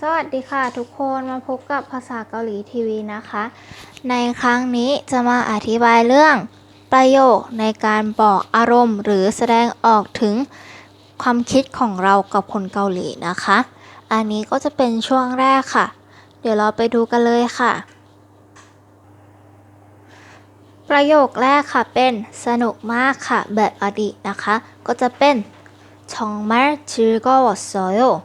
สวัสดีค่ะทุกคนมาพบกับภาษาเกาหลีทีวีนะคะ ในครั้งนี้จะมาอธิบายเรื่อง ประโยคในการบอกอารมณ์ หรือแสดงออกถึงความคิดของเรากับคนเกาหลีนะคะ อันนี้ก็จะเป็นช่วงแรกค่ะ เดี๋ยวเราไปดูกันเลยค่ะ ประโยคแรกค่ะเป็นสนุกมากค่ะ แบบอดีตนะคะ ก็จะเป็น 정말 즐거웠어요.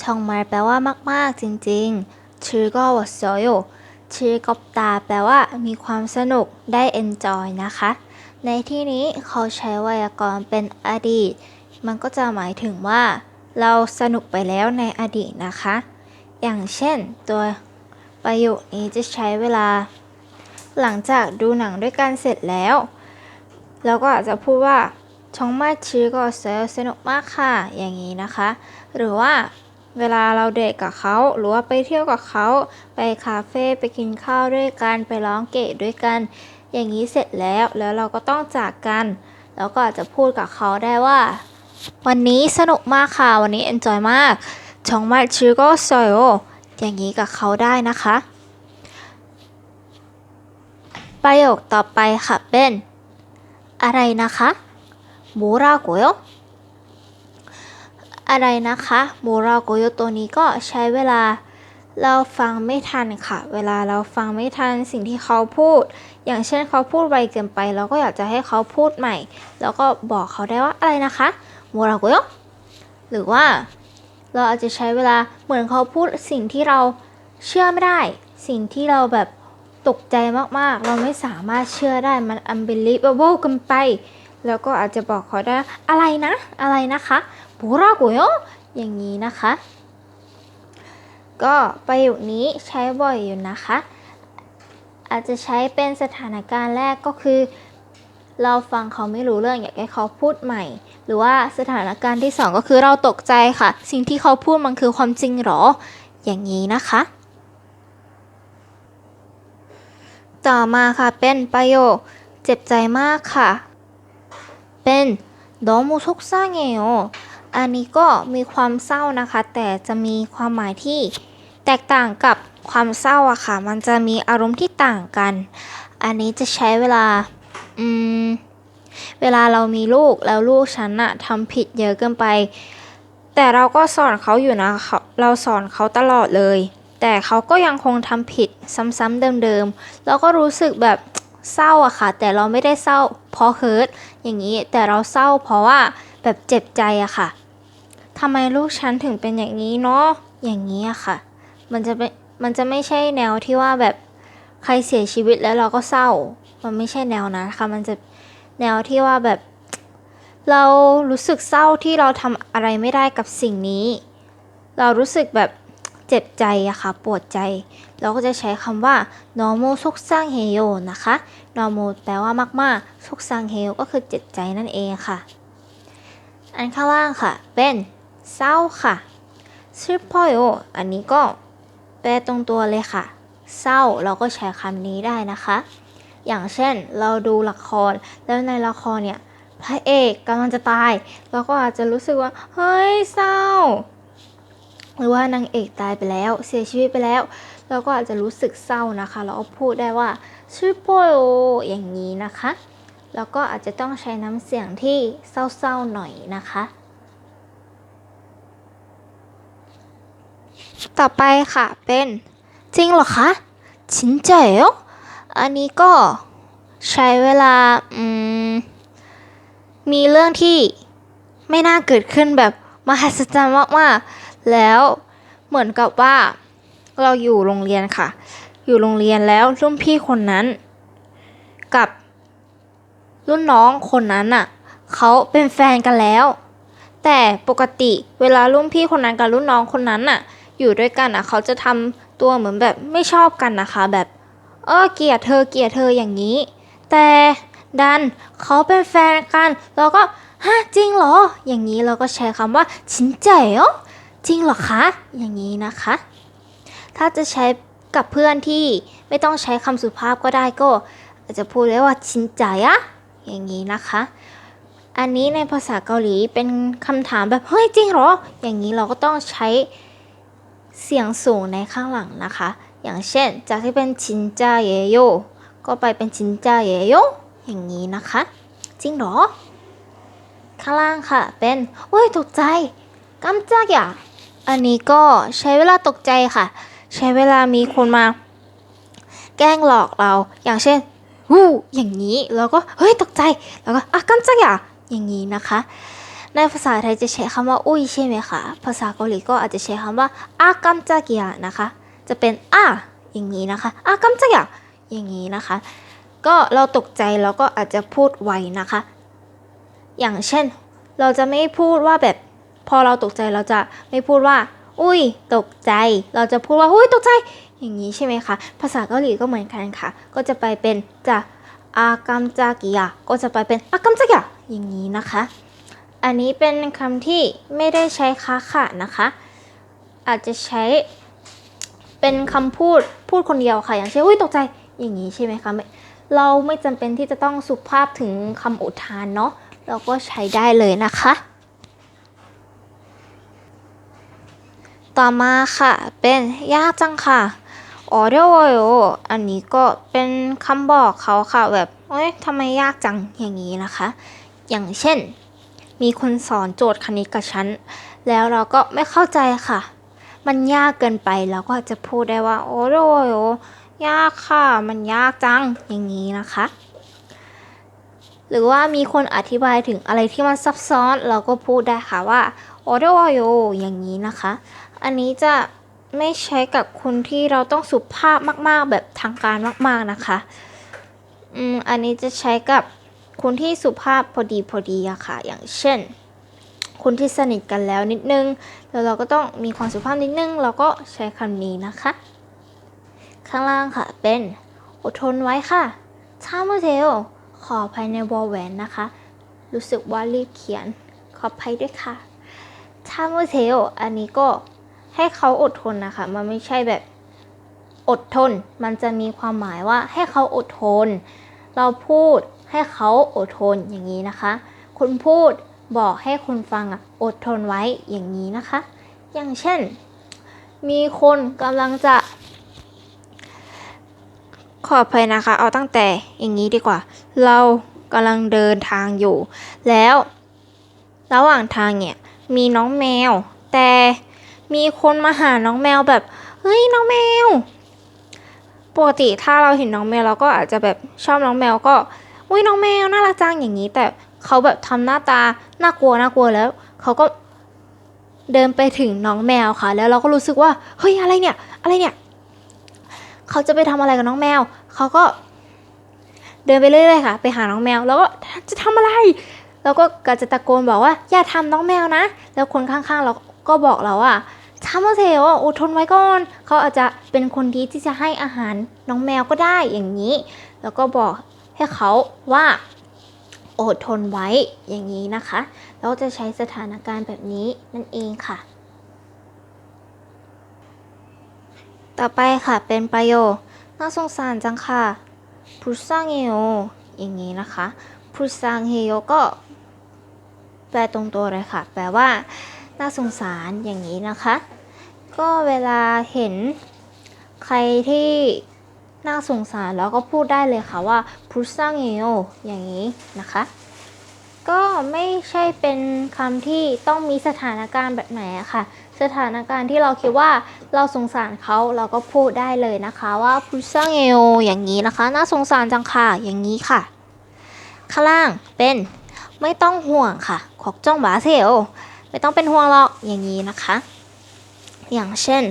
정말แปลว่ามากๆจริงๆชื่อก็วสอยชื่อกอบตาแปลว่ามีความสนุกได้ enjoy นะคะ ในที่นี้เขาใช้ไวยากรณ์เป็นอดีต มันก็จะหมายถึงว่า เราสนุกไปแล้วในอดีตนะคะ อย่างเช่น ตัวประโยคนี้จะใช้เวลา หลังจากดูหนังด้วยกันเสร็จแล้ว เราก็อาจจะพูดว่าชองมาชีก็เซลสนุกมากค่ะ อย่างนี้นะคะ หรือว่า เวลาเราเดทกับเขาหรือว่าไปเที่ยวกับเขาไปคาเฟ่ไปกินข้าวด้วยกันไปร้องเกะด้วยกัน อย่างนี้เสร็จแล้วแล้วเราก็ต้องจากกัน แล้วก็อาจจะพูดกับเขาได้ว่า วันนี้สนุกมากค่ะวันนี้เอนจอยมากชองมาชิโก็ซอยโออย่างนี้กับเขาได้นะคะ ประโยคต่อไปค่ะเป็น อะไรนะคะมูราโกโย อะไรนะคะโมราโกโยตัวนี้ก็ใช้เวลาเราฟังไม่ทันค่ะ เวลาเราฟังไม่ทันสิ่งที่เขาพูด อย่างเช่นเขาพูดไวเกินไป เราก็อยากจะให้เขาพูดใหม่ แล้วก็บอกเขาได้ว่าอะไรนะคะโมราโกโยหรือว่าเราอาจจะใช้เวลาเหมือนเขาพูดสิ่งที่เราเชื่อไม่ได้ สิ่งที่เราแบบตกใจมากๆ เราไม่สามารถเชื่อได้มัน unbelievable กันไป แล้วก็อาจจะบอกเขาได้อะไรนะ อะไรนะคะโบรากโยอย่างนี้นะคะ ก็ประโยคนี้ใช้บ่อยอยู่นะคะ อาจจะใช้เป็นสถานการณ์แรกก็คือ เราฟังเขาไม่รู้เรื่องอยากให้เขาพูดใหม่ หรือว่าสถานการณ์ที่ 2 ก็คือเราตกใจค่ะ สิ่งที่เขาพูดมันคือความจริงหรอ อย่างนี้นะคะ ต่อมาค่ะเป็นประโยคเจ็บใจมากค่ะ เป็นดอมูทุกซ่าเงโออันนี้ก็มีความเศร้านะคะ แต่จะมีความหมายที่แตกต่างกับความเศร้าอะค่ะ มันจะมีอารมณ์ที่ต่างกัน อันนี้จะใช้เวลา อืม เวลาเรามีลูกแล้วลูกฉันอะทำผิดเยอะเกินไป แต่เราก็สอนเขาอยู่นะเราสอนเขาตลอดเลย แต่เขาก็ยังคงทำผิดซ้ำๆเดิมๆ เราก็รู้สึกแบบ เศร้าอะค่ะ แต่เราไม่ได้เศร้าเพราะเฮิร์ตอย่างนี้แต่เราเศร้าเพราะว่าแบบเจ็บใจอะค่ะทำไมลูกฉันถึงเป็นอย่างนี้เนาะอย่างนี้อะค่ะ มันจะเป็นมันจะไม่ใช่แนวที่ว่าแบบใครเสียชีวิตแล้วเราก็เศร้า มันไม่ใช่แนวนะค่ะ มันจะแนวที่ว่าแบบ เรารู้สึกเศร้าที่เราทำอะไรไม่ได้กับสิ่งนี้ เรารู้สึกแบบ เจ็บใจอะค่ะปวดใจ เราก็จะใช้คำว่า normal ซกสร้างเฮโยนะคะ normal แปลว่ามากๆซกสร้างเฮโยก็คือเจ็บใจนั่นเองค่ะ อันข้างล่างค่ะ เป็นเศร้าค่ะชื่อพ่อโยอันนี้ก็แปลตรงตัวเลยค่ะ เศร้าเราก็ใช้คำนี้ได้นะคะ อย่างเช่นเราดูละคร แล้วในละครเนี่ยพระเอกกำลังจะตาย เราก็อาจจะรู้สึกว่า เฮ้ยเศร้า หรือว่านางเอกตายไปแล้วเสียชีวิตไปแล้ว เราก็อาจจะรู้สึกเศร้านะคะ เราก็พูดได้ว่าชื่อพ่อโยอย่างนี้นะคะ แล้วก็อาจจะต้องใช้น้ำเสียงที่เศร้าๆหน่อยนะคะ ต่อไปค่ะเป็นจริงเหรอคะชินเจ๋ออันนี้ก็ใช้เวลาอืมมีเรื่องที่ไม่น่าเกิดขึ้นแบบมหัศจรรย์มากๆ แล้วเหมือนกับว่าเราอยู่โรงเรียนค่ะ อยู่โรงเรียนแล้วรุ่นพี่คนนั้น กับรุ่นน้องคนนั้นน่ะเขาเป็นแฟนกันแล้ว แต่ปกติเวลารุ่นพี่คนนั้นกับรุ่นน้องคนนั้นน่ะ อยู่ด้วยกันอะ เขาจะทำตัวเหมือนแบบไม่ชอบกันนะคะ แบบ เออเกลียดเธอเกลียดเธออย่างนี้ แต่ดันเขาเป็นแฟนกัน เราก็ฮะจริงเหรอ อย่างนี้เราก็ใช้คำว่าชินใจเหรอ จริงเหรอคะ อย่างนี้นะคะ ถ้าจะใช้กับเพื่อนที่ไม่ต้องใช้คำสุภาพก็ได้ก็อาจจะพูดได้ว่าชินใจอะอย่างนี้นะคะ อันนี้ในภาษาเกาหลีเป็นคำถามแบบเฮ้ยจริงเหรอ อย่างนี้เราก็ต้องใช้เสียงสูงในข้างหลังนะคะ อย่างเช่น จากที่เป็นชินจาเยโยก็ไปเป็นชินจาเยโยอย่างนี้นะคะ จริงเหรอ ข้างล่างค่ะ เป็นโอ้ยตกใจกำจักอย่า อันนี้ก็ใช้เวลาตกใจค่ะ ใช้เวลามีคนมา แกล้งหลอกเรา อย่างเช่นวู้อย่างนี้ แล้วก็เฮ้ยตกใจ แล้วก็อะกำจักอย่าอย่างนี้นะคะ ในภาษาไทยจะใช้คำว่าอุ้ยใช่ไหมคะ ภาษาเกาหลีก็อาจจะใช้คำว่าอากัมจักยะนะคะ จะเป็นอะอย่างนี้นะคะอากัมจักยะอย่างนี้นะคะ ก็เราตกใจเราก็อาจจะพูดไวนะคะ อย่างเช่น เราจะไม่พูดว่าแบบ พอเราตกใจเราจะไม่พูดว่า อุ้ย ตกใจ เราจะพูดว่าอุ้ยตกใจ อย่างนี้ใช่ไหมคะ ภาษาเกาหลีก็เหมือนกันค่ะ ก็จะไปเป็นจะอากัมจักยะก็จะไปเป็นอากัมจักยะอย่างนี้นะคะ อันนี้เป็นคำที่ไม่ได้ใช้ค้าขะนะคะ อาจจะใช้เป็นคำพูดพูดคนเดียวค่ะ อย่างเช่นอุ้ยตกใจอย่างนี้ใช่ไหมคะไม่เราไม่จำเป็นที่จะต้องสุภาพถึงคำอุทานเนาะเราก็ใช้ได้เลยนะคะ ต่อมาค่ะ เป็นยากจังค่ะออเดอร์โอันนี้ก็เป็นคำบอกเขาค่ะแบบเอ้ยทำไมยากจังอย่างนี้นะคะ อย่างเช่น มีคนสอนโจทย์คณิตกับฉัน แล้วเราก็ไม่เข้าใจค่ะ มันยากเกินไปเราก็จะพูดได้ว่าโอ้โหยากค่ะ มันยากจังอย่างนี้นะคะ หรือว่ามีคนอธิบายถึงอะไรที่มันซับซ้อนเราก็พูดได้ค่ะว่าโอ้โหอย่างนี้นะคะ อันนี้จะไม่ใช้กับคนที่เราต้องสุภาพมาก ๆ แบบทางการมาก ๆนะคะอืมอันนี้จะใช้กับคนที่สุภาพพอดีพอดีอะค่ะ อย่างเช่น คนที่สนิทกันแล้วนิดนึง แล้วเราก็ต้องมีความสุภาพนิดนึง เราก็ใช้คำนี้นะคะ ข้างล่างค่ะเป็นอดทนไว้ค่ะช้ามื่อเทล ขออภัยในวอลแหวนนะคะ รู้สึกว่ารีบเขียน ขออภัยด้วยค่ะชามือเทลอันนี้ก็ให้เขาอดทนนะคะ มันไม่ใช่แบบอดทน มันจะมีความหมายว่าให้เขาอดทน เราพูดให้เขาอดทนอย่างนี้นะคะ คุณพูดบอกให้คนฟังอดทนไว้อย่างนี้นะคะ อย่างเช่น มีคนกำลังจะ ขออภัยนะคะ เอาตั้งแต่อย่างนี้ดีกว่า เรากำลังเดินทางอยู่ แล้ว ระหว่างทางเนี่ย มีน้องแมว แต่มีคนมาหาน้องแมวแบบเฮ้ยน้องแมว ปกติถ้าเราเห็นน้องแมวเราก็อาจจะแบบชอบน้องแมวก็อุ้ยน้องแมวน่ารักจังอย่างนี้ แต่เขาแบบทำหน้าตาน่ากลัวน่ากลัวแล้วเขาก็เดินไปถึงน้องแมวค่ะ แล้วเราก็รู้สึกว่าเฮ้ยอะไรเนี่ย อะไรเนี่ย เขาจะไปทำอะไรกับน้องแมว เขาก็เดินไปเรื่อยๆค่ะ ไปหาน้องแมว แล้วก็จะทำอะไร แล้วก็กจะตะโกนบอกว่าอย่าทำน้องแมวนะ แล้วคนข้างๆเราก็บอกเราว่าทำมาเถอะอดทนไว้ก่อน เขาอาจจะเป็นคนดีที่จะให้อาหารน้องแมวก็ได้อย่างนี้ แล้วก็บอกให้เขาว่าอดทนไว้อย่างนี้นะคะ เราจะใช้สถานการณ์แบบนี้นั่นเองค่ะ ต่อไปค่ะเป็นประโยค น่าสงสารจังค่ะพุซังเฮโออย่างนี้นะคะพุซังเฮโอก็แปลตรงตัวเลยค่ะ แปลว่า น่าสงสารอย่างนี้นะคะ ก็เวลาเห็นใครที่น่าสงสารแล้วก็พูดได้เลยค่ะว่าพุซังเฮโออย่างนี้นะคะ ก็ไม่ใช่เป็นคำที่ต้องมีสถานการณ์แบบไหนอะค่ะ สถานการณ์ที่เราคิดว่าเราสงสารเขาเราก็พูดได้เลยนะคะว่าพุซังเฮโออย่างนี้นะคะ น่าสงสารจังค่ะอย่างนี้ค่ะ ข้างล่างเป็นไม่ต้องห่วงค่ะขอกจ้องบาเซลไม่ต้องเป็นห่วงหรอกอย่างนี้นะคะ อย่างเช่น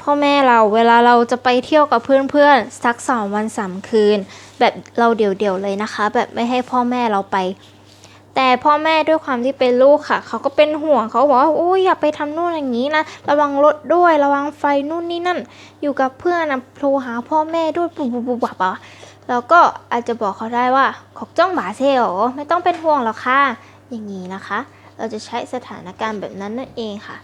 พ่อแม่เราเวลาเราจะไปเที่ยวกับเพื่อนๆสักสองวันสามคืน แบบเราเดี่ยวๆเลยนะคะ แบบไม่ให้พ่อแม่เราไป แต่พ่อแม่ด้วยความที่เป็นลูกค่ะ เขาก็เป็นห่วงเขาบอกว่าโอ้ยอย่าไปทำนู่นอย่างนี้นะระวังรถด้วยระวังไฟนู่นนี่นั่น อยู่กับเพื่อนนะโทรหาพ่อแม่ด้วยปุ๊บปุ๊บปุ๊บบแล้วก็อาจจะบอกเขาได้ว่าขอกจ้องบาเซลไม่ต้องเป็นห่วงหรอกค่ะอย่างนี้นะคะ เราจะใช้สถานการณ์แบบนั้นนั่นเองค่ะ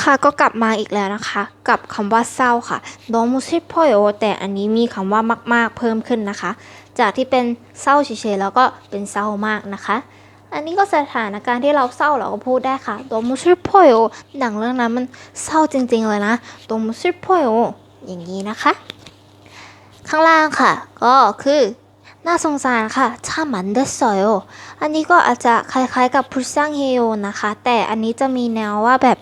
ค่ะก็กลับมาอีกแล้วนะคะ กับคำว่าเศร้าค่ะโดมุซิพโยแต่อันนี้มีคำว่ามาก ๆ เพิ่มขึ้นนะคะ จากที่เป็นเศร้าเฉยๆแล้วก็เป็นเศร้ามากนะคะ อันนี้ก็สถานการณ์ที่เราเศร้าเราก็พูดได้ค่ะตัวมุชิโพโยหนังเรื่องนั้นมันเศร้าจริง ๆ เลยนะตัวมุชิโพโยอย่างนี้นะคะ ข้างล่างค่ะ ก็คือน่าสงสารค่ะถ้ามันเดสอยอันนี้ก็อาจจะคล้ายๆกับพุชซังเฮโยนะคะ แต่อันนี้จะมีแนวว่าแบบ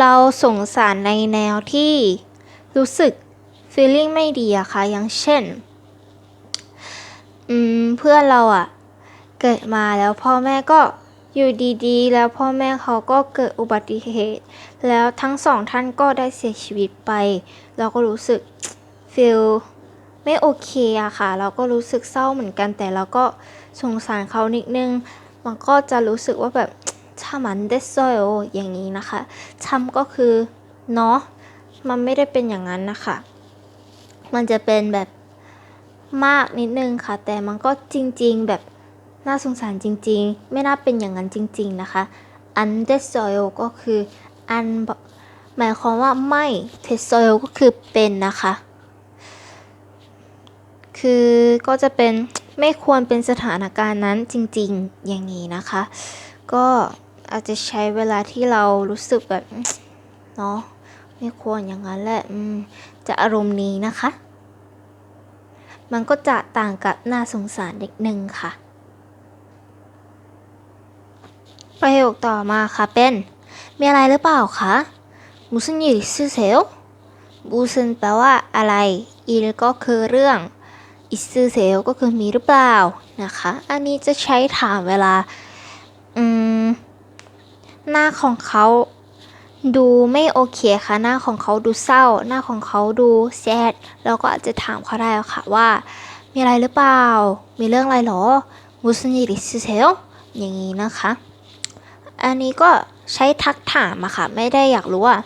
เราสงสารในแนวที่รู้สึก feeling ไม่ดีอะค่ะ อย่างเช่น อืม เพื่อนเราอะเกิดมาแล้วพ่อแม่ก็อยู่ดีๆ แล้วพ่อแม่เขาก็เกิดอุบัติเหตุ แล้วทั้งสองท่านก็ได้เสียชีวิตไป เราก็รู้สึก feel ไม่โอเคอะค่ะ เราก็รู้สึกเศร้าเหมือนกัน แต่เราก็สงสารเขานิดนึง มันก็จะรู้สึกว่าแบบ ชามันเดซอยอย่างนี้นะคะช้ำก็คือเนาะมันไม่ได้เป็นอย่างนั้นนะคะ มันจะเป็นแบบมากนิดนึงค่ะ แต่มันก็จริงๆแบบน่าสงสารจริงๆ ไม่น่าเป็นอย่างนั้นจริง ๆนะคะอันเดซอยก็คืออันหมายความว่าไม่เทซอยก็คือเป็นนะคะ คือก็จะเป็นไม่ควรเป็นสถานการณ์นั้นจริงๆอย่างนี้นะคะ ก็ อาจจะใช้เวลาที่เรารู้สึกแบบเนาะไม่ควรอย่างนั้นแหละจะอารมณ์นี้นะคะ มันก็จะต่างกับน่าสงสารเด็กหนึ่งค่ะ ประโยคต่อมาค่ะเป็น มีอะไรหรือเปล่าคะมุสยิริซึเซลบูซึนแปลว่าอะไร อีลก็คือเรื่องอิซึเซลก็คือมีหรือเปล่านะคะ อันนี้จะใช้ถามเวลา อืม หน้าของเขาดูไม่โอเคค่ะ หน้าของเขาดูเศร้า หน้าของเขาดูแซดเราก็อาจจะถามเขาได้ค่ะว่า มีอะไรหรือเปล่า มีเรื่องอะไรหรอมุสยิริซึเซลอย่างนี้นะคะ อันนี้ก็ใช้ทักถามอะค่ะ ไม่ได้อยากรู้ว่า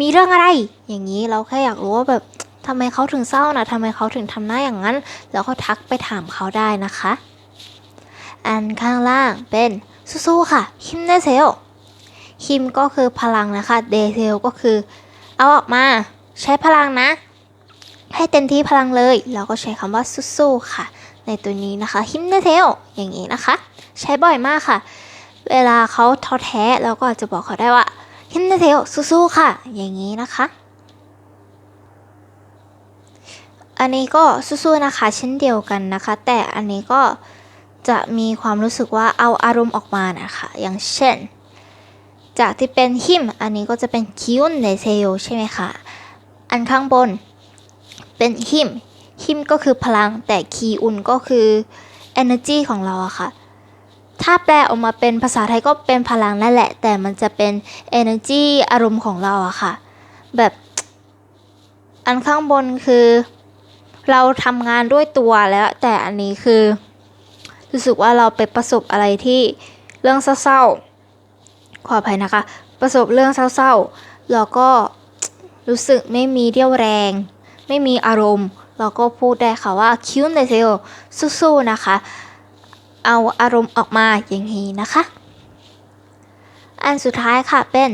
มีเรื่องอะไร อย่างนี้เราแค่อยากรู้ว่าแบบทำไมเขาถึงเศร้านะทำไมเขาถึงทำหน้าอย่างนั้น แล้วก็ทักไปถามเขาได้นะคะ อันข้างล่างเป็นสู้ๆค่ะฮิมเนเซล ฮิมก็คือพลังนะคะเดเซลก็คือ เอาออกมาใช้พลังนะ ให้เต็มที่พลังเลยแล้วก็ใช้คำว่าสู้ๆค่ะ ในตัวนี้นะคะฮิมเนเซลอย่างนี้นะคะ ใช้บ่อยมากค่ะ เวลาเขาท้อแท้เราก็อาจจะบอกเขาได้ว่าฮิมเนเซลสู้ๆค่ะ อย่างนี้นะคะอันนี้ก็สู้ๆนะคะเช่นเดียวกันนะคะ แต่อันนี้ก็จะมีความรู้สึกว่าเอาอารมณ์ออกมานะคะ อย่างเช่น จากที่เป็นหิมอันนี้ก็จะเป็นคิวในเซลใช่ไหมคะ อันข้างบนเป็นหิมหิมก็คือพลังแต่คีอุนก็คือ energy ของเราอะค่ะ ถ้าแปลออกมาเป็นภาษาไทยก็เป็นพลังนั่นแหละ แต่มันจะเป็น energy อารมณ์ของเราอะค่ะ แบบอันข้างบนคือเราทำงานด้วยตัวแล้ว แต่อันนี้คือ รู้สึกว่าเราไปประสบอะไรที่เรื่องเศร้าๆ ขออภัยนะคะ ประสบเรื่องเศร้าๆ แล้วก็รู้สึกไม่มีเรี่ยวแรง ไม่มีอารมณ์เราก็พูดได้ค่ะว่าคิวในเซลสู้ๆนะคะ เอาอารมณ์ออกมาอย่างนี้นะคะ อันสุดท้ายค่ะเป็น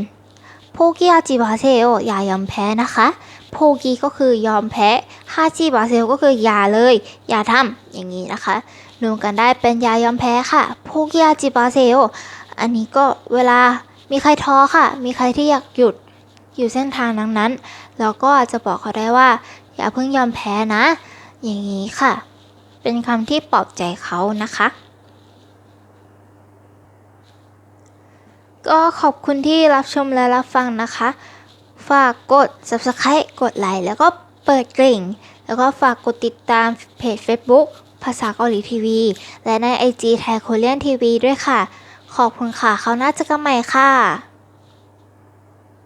โพกิอาจิบาเซลอย่ายอมแพ้นะคะโพกิก็คือยอมแพ้ฮาจิบาเซลก็คืออย่าเลย อย่าทำอย่างนี้นะคะรวมกันได้เป็นยายอมแพ้ค่ะโพกิอาจิบาเซล อันนี้ก็เวลามีใครท้อค่ะ มีใครที่อยากหยุดอยู่เส้นทางนั้นนั้น เราก็อาจจะบอกเขาได้ว่า อย่าเพิ่งยอมแพ้นะ อย่างนี้ค่ะ เป็นคำที่ปลอบใจเขานะคะ ก็ขอบคุณที่รับชมและรับฟังนะคะ ฝากกด subscribe กดไลค์แล้วก็เปิดกริ่ง แล้วก็ฝากกดติดตามเพจ Facebook ภาษาเกาหลีทีวี และใน IG ไทยโคเรียนทีวีด้วยค่ะ ขอบคุณค่ะเขาวหน่าเจะกันใหม่ค่ะ